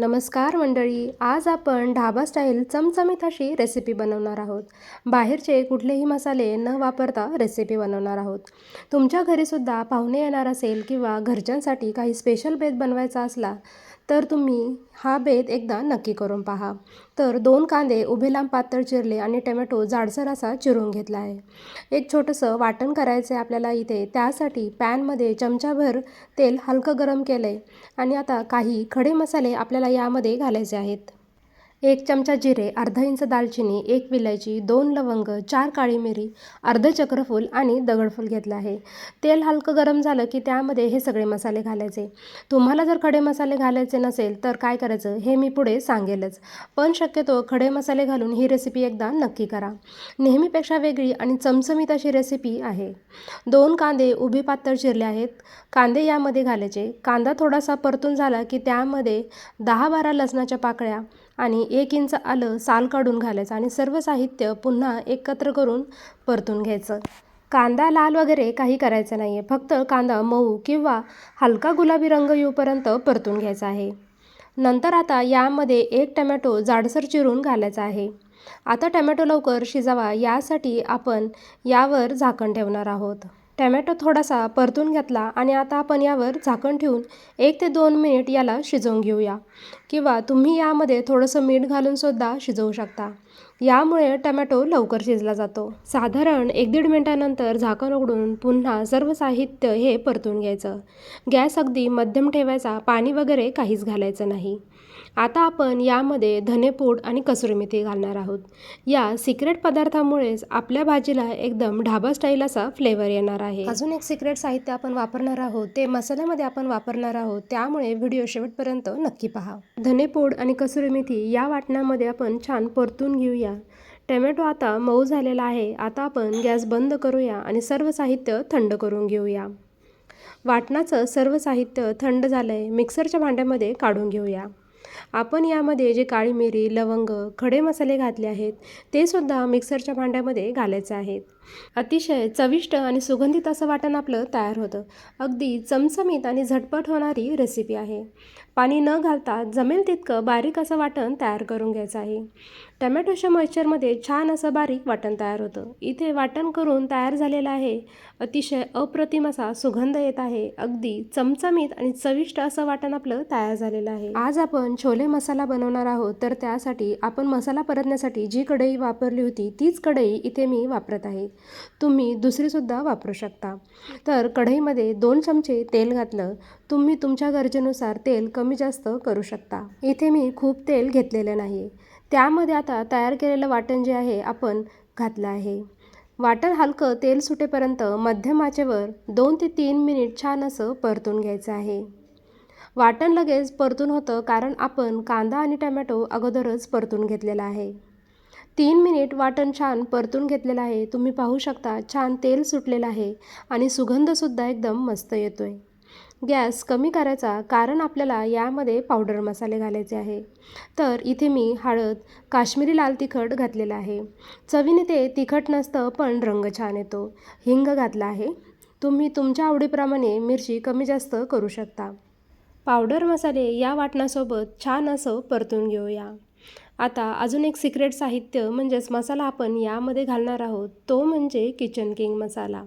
नमस्कार मंडळी आज आपण ढाबा स्टाईल चमचमीत अशी रेसिपी बनवणार आहोत. बाहेरचे कुठलेही मसाले न वापरता रेसिपी बनवणार आहोत. तुमच्या घरीसुद्धा पाहुणे येणार असेल किंवा घरच्यांसाठी काही स्पेशल बेत बनवायचा असला तर तुम्ही हा बेत एकदा नक्की करून पहा. तर दोन कांदे उभे लांब पातळ चिरले आणि टमॅटो जाडसर असा चिरून घेतला आहे. एक छोटंसं वाटण करायचं आहे आपल्याला इथे. त्यासाठी पॅनमध्ये चमचाभर तेल हलकं गरम केलं आहे आणि आता काही खडे मसाले आपल्याला यामध्ये घालायचे आहेत. एक चमचा जिरे अर्धा इंच दालचिनी एक विलायची दोन लवंग चार काळी मिरी अर्ध चक्रफूल आणि दगडफूल घेतलं आहे. तेल हलकं गरम झालं की त्यामध्ये हे सगळे मसाले घालायचे. तुम्हाला जर खडे मसाले घालायचे नसेल तर काय करायचं हे मी पुढे सांगेलच. पण शक्यतो खडे मसाले घालून ही रेसिपी एकदा नक्की करा. नेहमीपेक्षा वेगळी आणि चमचमीत अशी रेसिपी आहे. दोन कांदे उभी पातळ चिरले आहेत. कांदे यामध्ये घालायचे. कांदा थोडासा परतून झाला की त्यामध्ये दहा बारा लसणाच्या पाकळ्या आणि एक इंच आलं साल काढून घालायचं आणि सर्व साहित्य पुन्हा एकत्र करून परतून घ्यायचं. कांदा लाल वगैरे काही करायचं नाही आहे फक्त कांदा मऊ किंवा हलका गुलाबी रंग येऊपर्यंत परतून घ्यायचा आहे. नंतर आता यामध्ये एक टमॅटो जाडसर चिरून घालायचा आहे. आता टमॅटो लवकर शिजावा यासाठी आपण यावर झाकण ठेवणार आहोत. टॅमॅटो थोडासा परतून घेतला आणि आता आपण यावर झाकण ठेवून एक ते दोन मिनिट याला शिजवून घेऊया. किंवा तुम्ही यामध्ये थोडंसं मीठ घालूनसुद्धा शिजवू शकता. यामुळे टमॅटो लवकर शिजला जातो. साधारण एक दीड मिनटानंतर झाकण उघडून पुन्हा सर्व साहित्य हे परतून घ्यायचं. गॅस अगदी मध्यम ठेवायचा पाणी वगैरे काहीच घालायचं नाही. आता आपण यामध्ये धनेपूड आणि कसुरी मेथी घालणार आहोत. या सिक्रेट पदार्थामुळेच आपल्या भाजीला एकदम ढाबा स्टाईल असा फ्लेवर येणार आहे. अजून एक सिक्रेट साहित्य आपण वापरणार आहोत ते मसाल्यामध्ये आपण वापरणार आहोत त्यामुळे व्हिडिओ शेवटपर्यंत नक्की पहा. धनेपूड आणि कसुरी मेथी या वाटणामध्ये आपण छान परतून घेऊया. टमॅटो आता मऊ झालेला आहे. आता आपण गॅस बंद करूया आणि सर्व साहित्य थंड करून घेऊया. वाटणाचं सर्व साहित्य थंड झालं आहे मिक्सरच्या भांड्यामध्ये काढून घेऊया. आपण यामध्ये जे काळी मिरी लवंग खडे मसाले घातले आहेत ते सुद्धा मिक्सरच्या भांड्यामध्ये घालायचे आहेत. अतिशय चविष्ट आणि सुगंधित असं वाटण आपलं तयार होतं. अगदी चमचमीत आणि झटपट होणारी रेसिपी आहे. पाणी न घालता जमेल तितकं बारीक असं वाटण तयार करून घ्यायचं आहे. टमॅटोच्या मॉइश्चरमध्ये छान असं बारीक वाटण तयार होतं. इथे वाटण करून तयार झालेलं आहे. अतिशय अप्रतिम असा सुगंध येत आहे. अगदी चमचमीत आणि चविष्ट असं वाटण आपलं तयार झालेलं आहे. आज आपण छोले मसाला बनवणार आहोत. तर त्यासाठी आपण मसाला परतण्यासाठी जी कढई वापरली होती तीच कढई इथे मी वापरत आहे. तुम्ही दुसरीसुद्धा वापरू शकता. तर कढईमध्ये दोन चमचे तेल घातलं. तुम्ही तुमच्या गरजेनुसार तेल कमी जास्त करू शकता. इथे मी खूप तेल घेतलेलं नाही त्यामध्ये आता तयार केलेलं वाटण जे आहे आपण घातलं आहे. वाटण हलकं तेल सुटेपर्यंत मध्यम आचेवर दोन ते तीन मिनिट छान असं परतून घ्यायचं आहे. वाटण लगेच परतून होतं कारण आपण कांदा आणि टमॅटो अगोदरच परतून घेतलेला आहे. तीन मिनिट वाटण छान परतून घेतलेलं आहे. तुम्ही पाहू शकता छान तेल सुटलेलं आहे आणि सुगंधसुद्धा एकदम मस्त येतो आहे गॅस कमी करायचा कारण आपल्याला यामध्ये पावडर मसाले घालायचे आहे. तर इथे मी हळद काश्मीरी लाल तिखट घातलेलं आहे. चवीने ते तिखट नसतं पण रंग छान येतो. हिंग घातला आहे. तुम्ही तुमच्या आवडीप्रमाणे मिरची कमी जास्त करू शकता. पावडर मसाले या वाटणासोबत छान असं परतून घेऊया. आता अजून एक सिक्रेट साहित्य म्हणजेच मसाला आपण यामध्ये घालणार आहोत तो म्हणजे किचन किंग मसाला.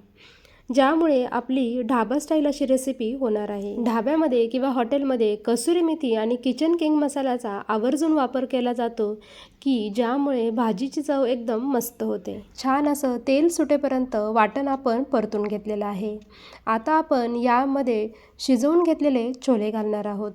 ज्यामुळे आपली ढाबा स्टाईल अशी रेसिपी होणार आहे. ढाब्यामध्ये किंवा हॉटेलमध्ये कसुरी मेथी आणि किचन किंग मसाल्याचा आवर्जून वापर केला जातो की ज्यामुळे भाजीची चव एकदम मस्त होते. छान असं तेल सुटेपर्यंत वाटण आपण परतून घेतलेलं आहे. आता आपण यामध्ये शिजवून घेतलेले छोले घालणार आहोत.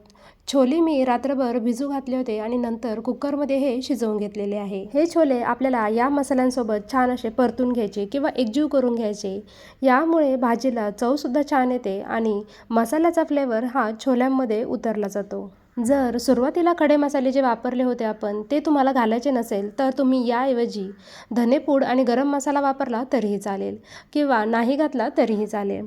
छोले मी रात्रभर भिजू घातले होते आणि नंतर कुकरमध्ये हे शिजवून घेतलेले आहे. हे छोले आपल्याला या मसाल्यांसोबत छान असे परतून घ्यायचे किंवा एकजीव करून घ्यायचे. यामुळे भाजीला चवसुद्धा छान येते आणि मसाल्याचा फ्लेवर हा छोल्यांमध्ये उतरला जातो. जर सुरुवातीला खडे मसाले जे वापरले होते आपण ते तुम्हाला घालायचे नसेल तर तुम्ही याऐवजी धनेपूड आणि गरम मसाला वापरला तरीही चालेल किंवा नाही घातला तरीही चालेल.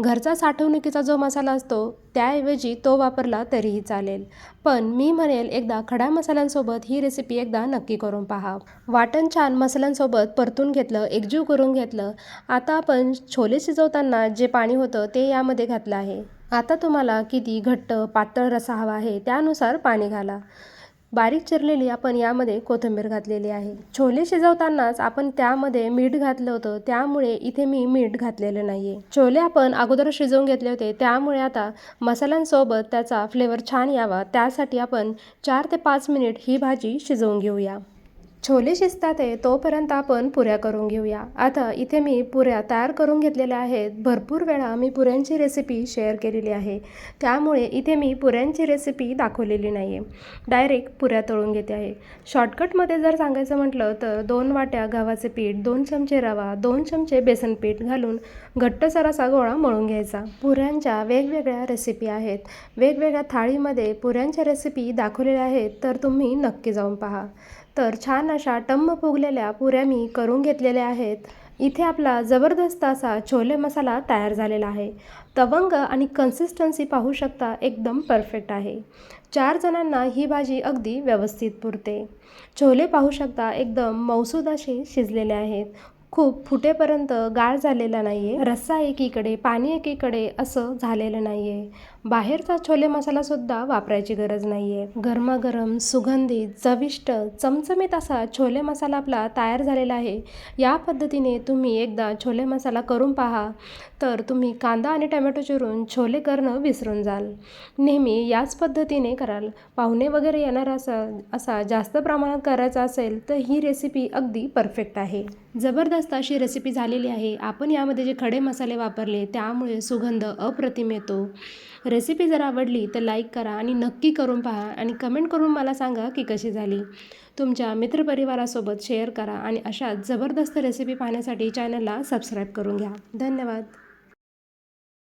घरचा साठवणुकीचा जो मसाला असतो त्याऐवजी तो वापरला तरीही चालेल. पण मी म्हणेल एकदा खड्या मसाल्यांसोबत ही रेसिपी एकदा नक्की करून पहा. वाटण छान मसाल्यांसोबत परतून घेतलं एकजीव करून घेतलं. आता आपण छोले शिजवताना जे पाणी होतं ते यामध्ये घातलं आहे. आता तुम्हाला किती घट्ट पातळ रसा हवा आहे त्यानुसार पाणी घाला. बारीक चिरलेली आपण यामध्ये कोथिंबीर घातलेली आहे. छोले शिजवतानाच आपण त्यामध्ये मीठ घातलं होतं त्यामुळे इथे मी मीठ घातलेलं नाही आहे छोले आपण अगोदर शिजवून घेतले होते त्यामुळे आता मसाल्यांसोबत त्याचा फ्लेवर छान यावा. त्यासाठी आपण चार ते पाच मिनिट ही भाजी शिजवून घेऊया. छोले शिजतात आहे तोपर्यंत आपण पुऱ्या करून घेऊया. आता इथे मी पुऱ्या तयार करून घेतलेल्या आहेत. भरपूर वेळा मी पुऱ्यांची रेसिपी शेअर केलेली आहे. त्यामुळे इथे मी पुऱ्यांची रेसिपी दाखवलेली नाही आहे डायरेक्ट पुऱ्या तळून घेते आहे. शॉर्टकटमध्ये जर सांगायचं म्हटलं तर दोन वाट्या गव्हाचे पीठ दोन चमचे रवा दोन चमचे बेसन पीठ घालून घट्टसर असा गोळा मळून घ्यायचा. पुऱ्यांच्या वेगवेगळ्या रेसिपी आहेत. वेगवेगळ्या थाळीमध्ये पुऱ्यांच्या रेसिपी दाखवलेल्या आहेत तर तुम्ही नक्की जाऊन पहा. तर छान अशा टम्म फुगलेल्या पुऱ्या मी करून घेतलेल्या आहेत. इथे आपला जबरदस्त असा छोले मसाला तयार झालेला आहे. तवंग आणि कन्सिस्टन्सी पाहू शकता एकदम परफेक्ट आहे. चार जणांना ही भाजी अगदी व्यवस्थित पुरते. छोले पाहू शकता एकदम मौसूद असे शिजलेले आहेत. खूप फुटेपर्यंत गाळ झालेला नाही आहे रस्सा एकीकडे पाणी एकीकडे असं झालेलं नाही आहे बाहेरचा छोले मसालासुद्धा वापरायची गरज नाही आहे गरमागरम सुगंधित चविष्ट चमचमीत असा छोले मसाला आपला तयार झालेला आहे. या पद्धतीने तुम्ही एकदा छोले मसाला करून पहा तर तुम्ही कांदा आणि टमॅटो चिरून छोले करणं विसरून जाल. नेहमी याच पद्धतीने कराल. पाहुणे वगैरे येणार असा असा जास्त प्रमाणात करायचा असेल तर ही रेसिपी अगदी परफेक्ट आहे. जबरदस्त अशी रेसिपी झालेली आहे. आपण यामध्ये जे खडे मसाले वापरले त्यामुळे सुगंध अप्रतिम येतो. रेसिपी जर आवडली तर लाईक करा आणि नक्की करून पहा आणि कमेंट करून मला सांगा की कशी झाली. तुमच्या मित्रपरिवारासोबत शेअर करा आणि अशा जबरदस्त रेसिपी पाहण्यासाठी चॅनलला सबस्क्राईब करून घ्या. धन्यवाद.